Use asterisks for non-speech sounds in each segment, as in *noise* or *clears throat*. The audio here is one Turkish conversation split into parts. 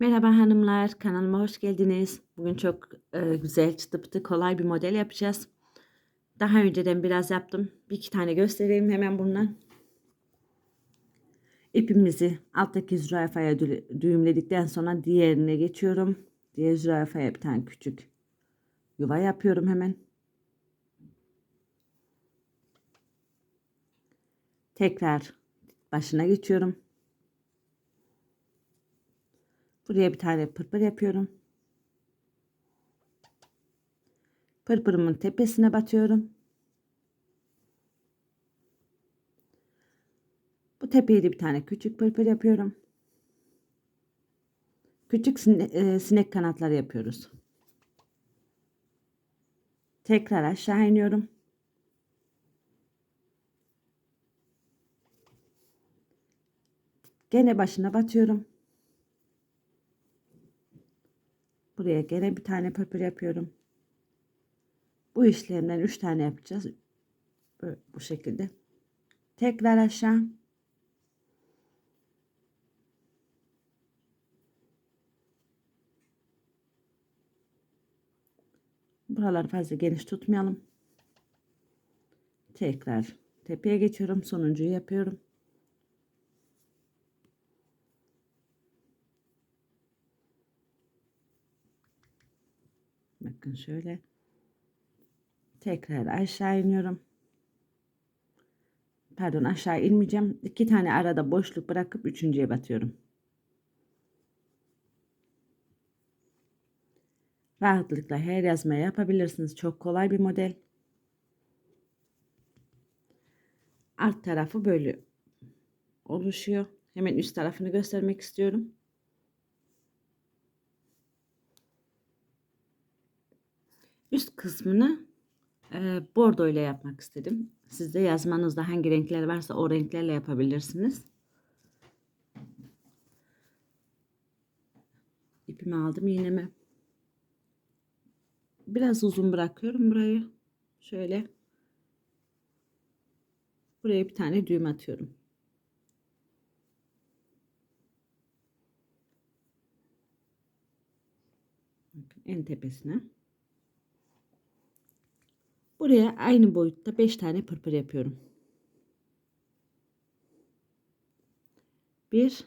Merhaba hanımlar, kanalıma hoş geldiniz. Bugün çok e, güzel, çıtı kolay bir model yapacağız. Daha önceden biraz yaptım. Bir iki tane göstereyim hemen bundan. İpimizi alttaki zürafaya dü- düğümledikten sonra diğerine geçiyorum. Diğer zürafaya bir tane küçük yuva yapıyorum hemen. Tekrar başına geçiyorum. Buraya bir tane pırpır yapıyorum. Pırpırımın tepesine batıyorum. Bu tepeye de bir tane küçük pırpır yapıyorum. Küçük e, sinek kanatları yapıyoruz. Tekrar aşağı iniyorum. Gene başına batıyorum. Buraya gene bir tane pırpır yapıyorum. Bu işlemden 3 tane yapacağız. Böyle, bu şekilde. Tekrar aşağı. Buraları fazla geniş tutmayalım. Tekrar tepeye geçiyorum. Sonuncuyu yapıyorum. Bakın şöyle. Tekrar aşağı iniyorum. Pardon aşağı inmeyeceğim. İki tane arada boşluk bırakıp üçüncüye batıyorum. Rahatlıkla her yazmaya yapabilirsiniz. Çok kolay bir model. Alt tarafı böyle oluşuyor. Hemen üst tarafını göstermek istiyorum. Üst kısmını e, bordo ile yapmak istedim. Siz de yazmanızda hangi renkler varsa o renklerle yapabilirsiniz. İpimi aldım iğnemi. Biraz uzun bırakıyorum burayı. Şöyle. Buraya bir tane düğüm atıyorum. En tepesine. Buraya aynı boyutta 5 tane pırpır yapıyorum. 1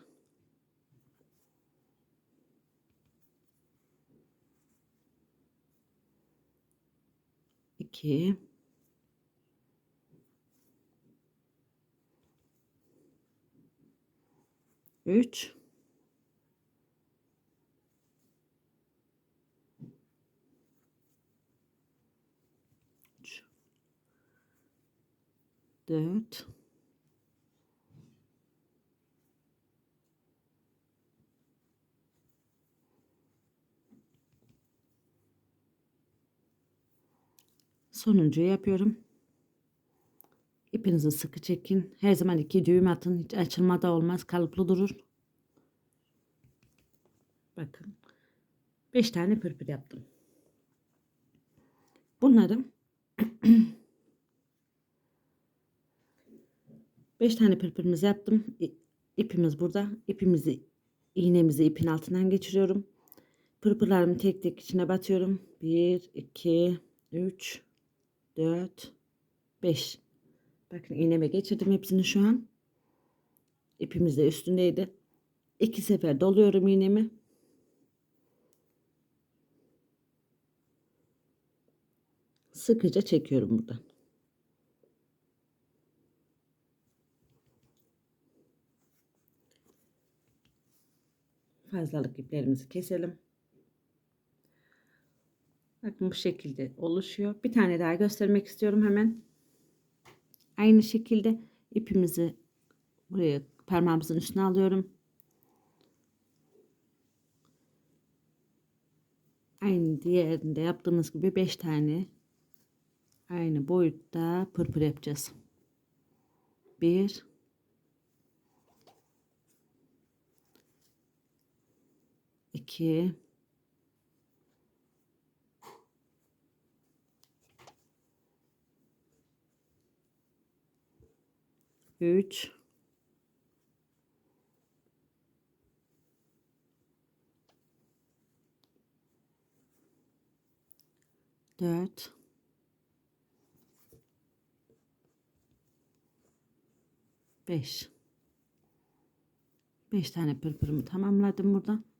2 3 4 Sonuncuyu yapıyorum. İpinizi sıkı çekin. Her zaman iki düğüm atın. Hiç açılma da olmaz. Kalıplı durur. Bakın. 5 tane pırpır yaptım. Bunları *clears throat* 5 tane pırpırımızı yaptım. İpimiz burada. İpimizi iğnemizi ipin altından geçiriyorum. Pırpırlarımı tek tek içine batıyorum. 1 2 3 4 5 Bakın iğneme geçirdim hepsini şu an. İpimiz de üstündeydi. İki sefer doluyorum iğnemi. Sıkıca çekiyorum buradan. Fazlalık iplerimizi keselim. Bakın bu şekilde oluşuyor. Bir tane daha göstermek istiyorum hemen. Aynı şekilde ipimizi buraya parmağımızın üstüne alıyorum. Aynı diğerinde yaptığımız gibi 5 tane aynı boyutta pırpır yapacağız. 1 2 3 4 5 5 tane pırpırımı tamamladım buradan.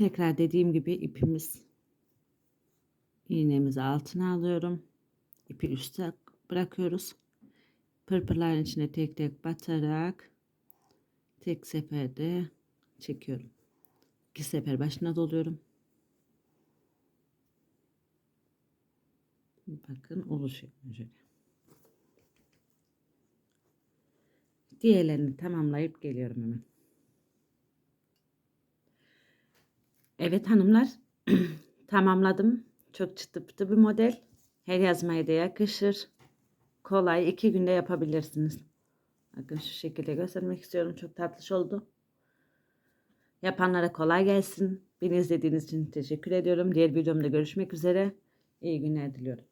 Tekrar dediğim gibi ipimiz iğnemizi altına alıyorum. İpi üste bırakıyoruz. Pırpırların içine tek tek batarak tek seferde çekiyorum. İki sefer başına doluyorum. Bakın oluşuyor şöyle. Diğerlerini tamamlayıp geliyorum hemen. Evet hanımlar *clears throat* tamamladım. Çok çıtı pıtı bir model. Her yazmaya da yakışır. Kolay iki günde yapabilirsiniz. Bakın şu şekilde göstermek istiyorum. Çok tatlış oldu. Yapanlara kolay gelsin. Beni izlediğiniz için teşekkür ediyorum. Diğer videomda görüşmek üzere. İyi günler diliyorum.